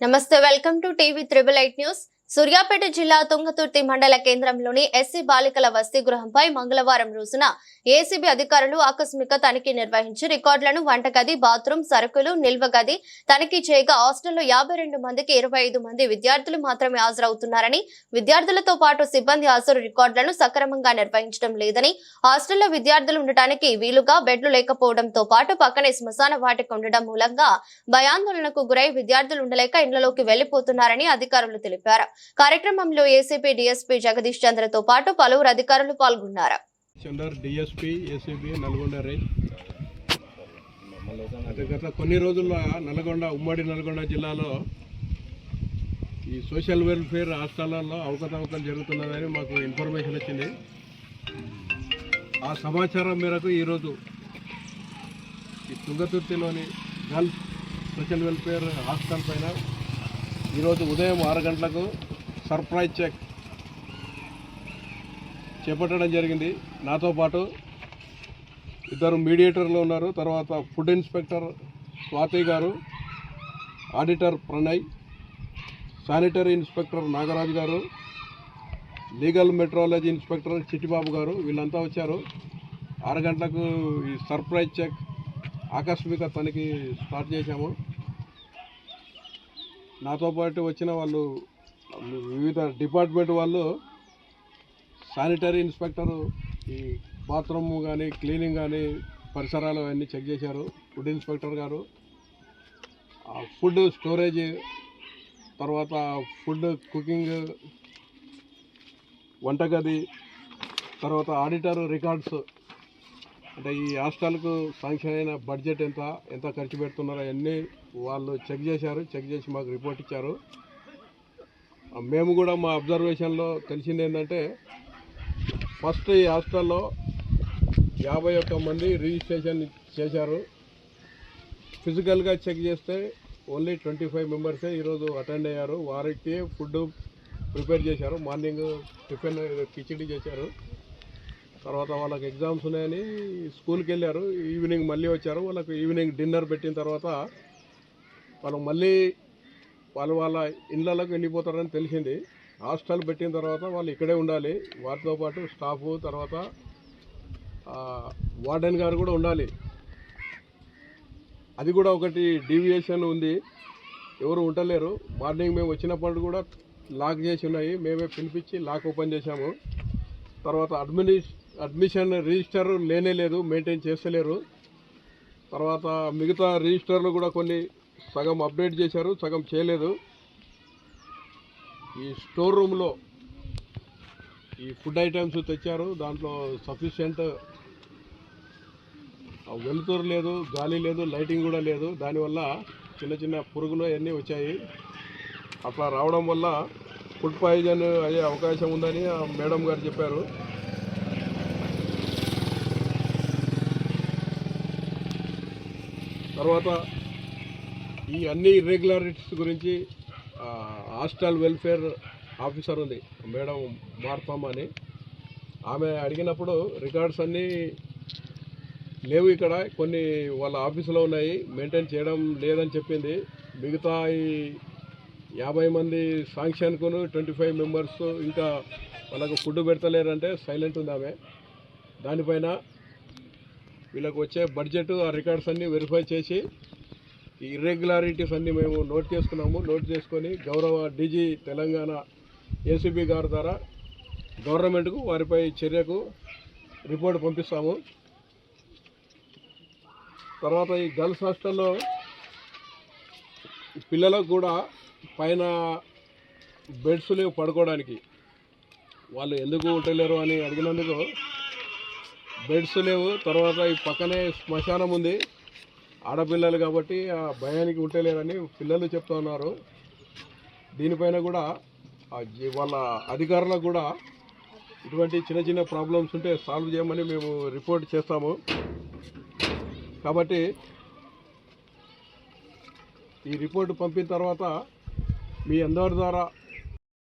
నమస్తే welcome to TV triple eight news Suryapet జిల్లా తుంగతుర్తి మండల కేంద్రంలోని ఎస్సీ బాలికల వసతి గృహంపై మంగళవారం రోజున ఏసీబీ అధికారులు ఆకస్మిక తనిఖీ నిర్వహించి రికార్డులను వంటగది బాత్రూమ్ సరుకులు నిల్వ గది తనిఖీ చేయగా హాస్టల్లో యాభై రెండు మందికి ఇరవై ఐదు మంది విద్యార్థులు మాత్రమే హాజరవుతున్నారని విద్యార్థులతో పాటు సిబ్బంది హాజరు రికార్డులను సక్రమంగా నిర్వహించడం లేదని హాస్టల్లో విద్యార్థులు ఉండటానికి వీలుగా బెడ్లు లేకపోవడంతో పాటు పక్కనే శ్మశాన వాటిక ఉండడం మూలంగా భయాందోళనకు గురై విద్యార్థులు ఉండలేక ఇళ్ళలోకి వెళ్ళిపోతున్నారని అధికారులు తెలిపారు. కార్యక్రమంలో ఏసీపీ డీఎస్పీ జగదీష్ చంద్రతో పాటు పలువురు అధికారులు పాల్గొన్నారు. డిఎస్పి నల్గొండ గత కొన్ని రోజుల్లో నల్గొండ ఉమ్మడి నల్గొండ జిల్లాలో ఈ సోషల్ వెల్ఫేర్ హాస్టళ్ళలో అవకతవకలు జరుగుతున్నదని మాకు ఇన్ఫర్మేషన్ వచ్చింది. ఆ సమాచారం మేరకు ఈరోజు ఈ తుంగతుర్తిలోని గర్ల్స్ సోషల్ వెల్ఫేర్ హాస్టల్ పైన ఈరోజు ఉదయం ఆరు గంటలకు సర్ప్రైజ్ చెక్ చేపట్టడం జరిగింది. నాతో పాటు ఇద్దరు మీడియేటర్లు ఉన్నారు. తర్వాత food inspector Swathi garu auditor Pranay sanitary inspector Nagaraju garu legal metrology inspector Chittibabu గారు వీళ్ళంతా వచ్చారు. ఆరు గంటలకు ఈ సర్ప్రైజ్ చెక్ ఆకస్మిక తనిఖీ స్టార్ట్ చేశాము. నాతో పాటు వచ్చిన వాళ్ళు వివిధ డిపార్ట్మెంట్ వాళ్ళు శానిటరీ ఇన్స్పెక్టర్ ఈ బాత్రూమ్ కానీ క్లీనింగ్ కానీ పరిసరాలు అవన్నీ చెక్ చేశారు. Food inspector garu. ఆ ఫుడ్ స్టోరేజ్ తర్వాత ఫుడ్ కుకింగ్ వంటగది తర్వాత ఆడిటర్ రికార్డ్స్. అంటే ఈ హాస్టల్కు శాంక్షన్ అయిన బడ్జెట్ ఎంత ఎంత ఖర్చు పెడుతున్నారో అవన్నీ వాళ్ళు చెక్ చేశారు. చెక్ చేసి మాకు రిపోర్ట్ ఇచ్చారు. మేము కూడా మా అబ్జర్వేషన్లో తెలిసింది ఏంటంటే ఫస్ట్ ఈ హాస్టల్లో యాభై ఒక్క మంది రిజిస్ట్రేషన్ చేశారు. ఫిజికల్గా చెక్ చేస్తే ఓన్లీ ట్వంటీ ఫైవ్ మెంబర్సే ఈరోజు అటెండ్ అయ్యారు. వారికి ఫుడ్ ప్రిపేర్ చేశారు. మార్నింగ్ టిఫిన్ కిచిడి చేశారు. తర్వాత వాళ్ళకి ఎగ్జామ్స్ ఉన్నాయని స్కూల్కి వెళ్ళారు. ఈవినింగ్ మళ్ళీ వచ్చారు. వాళ్ళకి ఈవినింగ్ డిన్నర్ పెట్టిన తర్వాత వాళ్ళు మళ్ళీ వాళ్ళు వాళ్ళ ఇళ్ళలోకి వెళ్ళిపోతారని తెలిసింది. హాస్టల్ పెట్టిన తర్వాత వాళ్ళు ఇక్కడే ఉండాలి. వాటితో పాటు స్టాఫ్ తర్వాత వార్డెన్ గారు కూడా ఉండాలి. అది కూడా ఒకటి డీవియేషన్ ఉంది. ఎవరు ఉండలేరు. మార్నింగ్ మేము వచ్చినప్పుడు కూడా లాక్ చేసి ఉన్నాయి. మేమే పిలిపించి లాక్ ఓపెన్ చేశాము. తర్వాత అడ్మినిస్ అడ్మిషన్ రిజిస్టర్ లేనే లేదు. మెయింటైన్ చేస్తలేరు. తర్వాత మిగతా రిజిస్టర్లు కూడా కొన్ని సగం అప్డేట్ చేశారు సగం చేయలేదు. ఈ స్టోర్ రూమ్లో ఈ ఫుడ్ ఐటమ్స్ తెచ్చారు. దాంట్లో సఫిషియంట్ వెలుతురు లేదు గాలి లేదు లైటింగ్ కూడా లేదు. దానివల్ల చిన్న చిన్న పురుగులు అవన్నీ వచ్చాయి. అట్లా రావడం వల్ల ఫుడ్ పాయిజన్ అయ్యే అవకాశం ఉందని ఆ మేడం గారు చెప్పారు. తర్వాత ఈ అన్ని ఇర్రెగ్యులారిటీస్ గురించి హాస్టల్ వెల్ఫేర్ ఆఫీసర్ ఉంది మేడం మార్పమ్మ అని. ఆమె అడిగినప్పుడు రికార్డ్స్ అన్నీ లేవు ఇక్కడ కొన్ని వాళ్ళ ఆఫీసులో ఉన్నాయి మెయింటైన్ చేయడం లేదని చెప్పింది. మిగతా ఈ యాభై మంది శాంక్షన్కును ట్వంటీ ఫైవ్ మెంబర్స్ ఇంకా వాళ్ళకు ఫుడ్ పెడతలేరంటే సైలెంట్ ఉంది ఆమె. దానిపైన వీళ్ళకు వచ్చే బడ్జెట్ ఆ రికార్డ్స్ అన్నీ వెరిఫై చేసి ఈ ఇర్రెగ్యులారిటీస్ అన్నీ మేము నోట్ చేసుకున్నాము. నోట్ చేసుకొని గౌరవ డీజీ తెలంగాణ ఏసీబీ గారి ద్వారా గవర్నమెంట్కు వారిపై చర్యకు రిపోర్ట్ పంపిస్తాము. తర్వాత ఈ గర్ల్స్ హాస్టల్లో పిల్లలకు కూడా పైన బెడ్స్ లేవు పడుకోవడానికి. వాళ్ళు ఎందుకు ఉండలేరు అని అడిగినందుకు బెడ్స్ లేవు. తర్వాత ఈ పక్కనే శ్మశానం ఉంది. ఆడపిల్లలు కాబట్టి ఆ భయానికి ఉంటలేరని పిల్లలు చెప్తున్నారు దీనిపైన కూడా వాళ్ళ అధికారులకు కూడా ఇటువంటి చిన్న చిన్న ప్రాబ్లమ్స్ ఉంటే సాల్వ్ చేయమని మేము రిపోర్ట్ చేస్తాము. కాబట్టి ఈ రిపోర్ట్ పంపిన తర్వాత మీ అందరి ద్వారా